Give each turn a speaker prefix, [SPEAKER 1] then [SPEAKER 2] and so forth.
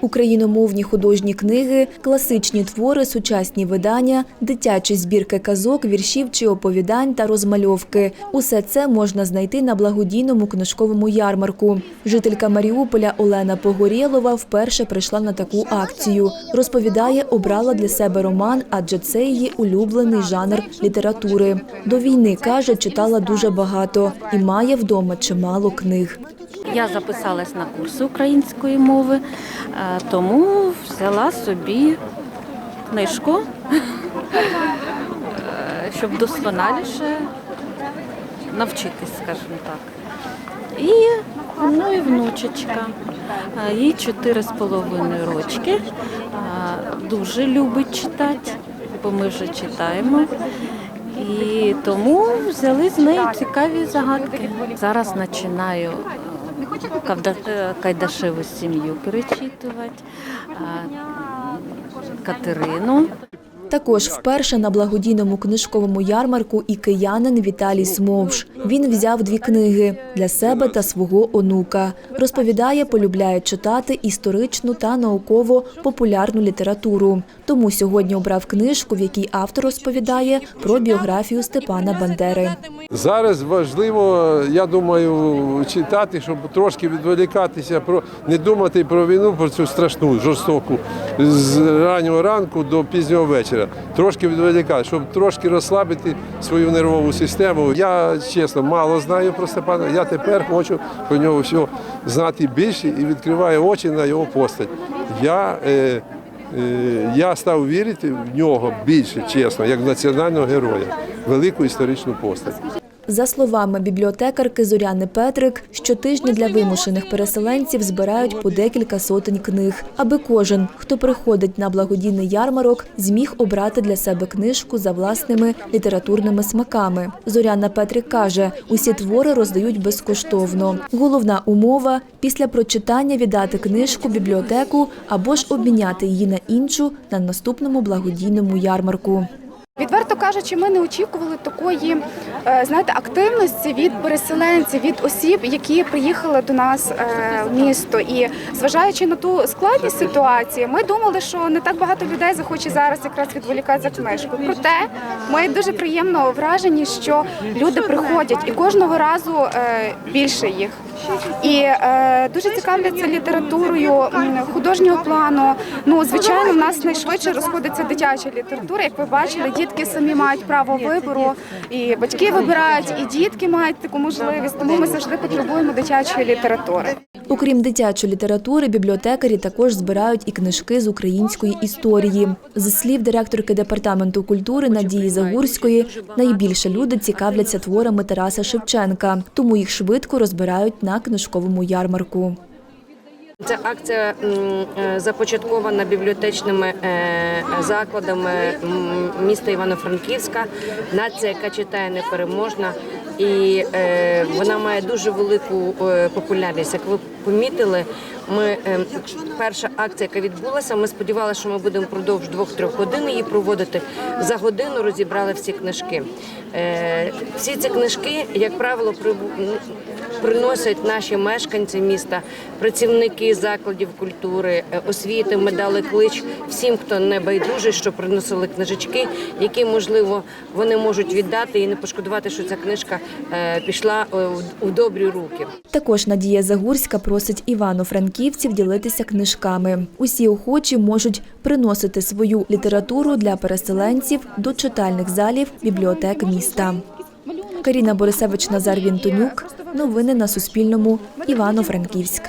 [SPEAKER 1] Україномовні художні книги, класичні твори, сучасні видання, дитячі збірки казок, віршів чи оповідань та розмальовки. Усе це можна знайти на благодійному книжковому ярмарку. Жителька Маріуполя Олена Погорєлова вперше прийшла на таку акцію. Розповідає, обрала для себе роман, адже це її улюблений жанр літератури. До війни каже, читала дуже багато і має вдома чимало книг.
[SPEAKER 2] Я записалась на курси української мови, е, тому взяла собі книжку, е, щоб досконаліше навчитись, скажімо так. І ну і внучечка. Е, Їй чотири з половиною рочки. Дуже любить читати, бо ми вже читаємо. І тому взяли з нею цікаві загадки. Зараз починаю е, Кавда- е, Кайдашеву сім'ю перечитувати, Катерину.
[SPEAKER 1] Також вперше на благодійному книжковому ярмарку і киянин Віталій Смовж. Він взяв дві книги для себе та свого онука. Розповідає, полюбляє читати історичну та науково-популярну літературу. Тому сьогодні обрав книжку, в якій автор розповідає про біографію Степана Бандери.
[SPEAKER 3] Зараз важливо, я думаю, читати, щоб трошки відволікатися, про не думати про війну, про цю страшну, жорстоку з раннього ранку до пізнього вечора. Трошки відволікати, щоб трошки розслабити свою нервову систему. Я чесно мало знаю про Степана. Я тепер хочу про нього все знати більше і відкриваю очі на його постать. Я, е, е, я став вірити в нього більше, чесно, як національного героя, велику історичну постать.
[SPEAKER 1] За словами бібліотекарки Зоряни Петрик, щотижня для вимушених переселенців збирають по декілька сотень книг, аби кожен, хто приходить на благодійний ярмарок, зміг обрати для себе книжку за власними літературними смаками. Зоряна Петрик каже, усі твори роздають безкоштовно. Головна умова після прочитання віддати книжку бібліотеку або ж обміняти її на іншу на наступному благодійному ярмарку.
[SPEAKER 4] Відверто кажучи, ми не очікували такої знаєте, активності від переселенців, від осіб, які приїхали до нас е, в місто. І зважаючи на ту складність ситуації, ми думали, що не так багато людей захоче зараз якраз відволікати за книжку. Проте ми дуже приємно вражені, що люди приходять і кожного разу е, більше їх. І е, дуже цікавляться літературою художнього плану. Ну, звичайно, в нас найшвидше розходиться дитяча література. Як ви бачили, дітки самі мають право вибору, і батьки вибирають, і дітки мають таку можливість. Тому ми завжди потребуємо дитячої літератури.
[SPEAKER 1] Окрім дитячої літератури, бібліотекарі також збирають і книжки з української історії. З слів директорки департаменту культури Надії Загурської, найбільше люди цікавляться творами Тараса Шевченка, тому їх швидко розбирають на книжковому ярмарку.
[SPEAKER 5] Ця акція е, започаткована бібліотечними е, закладами міста Івано-Франківська. Нація, яка читає непереможна, і е, вона має дуже велику популярність. Як ви помітили, ми е, перша акція, яка відбулася, ми сподівалися, що ми будемо впродовж двох-трьох годин її проводити. За годину розібрали всі книжки. Всі ці книжки, як правило, приносять наші мешканці міста, працівники закладів культури, е, освіти, ми дали клич всім, хто не байдужий, що приносили книжечки, які можливо вони можуть віддати і не пошкодувати, що ця книжка е, пішла е, у- добрі руки.
[SPEAKER 1] Також Надія Загурська просить івано-франківців ділитися книжками. Усі охочі можуть приносити свою літературу для переселенців до читальних залів бібліотек міста. Каріна Борисевич, Назар Вінтонюк. Новини на Суспільному. Івано-Франківськ.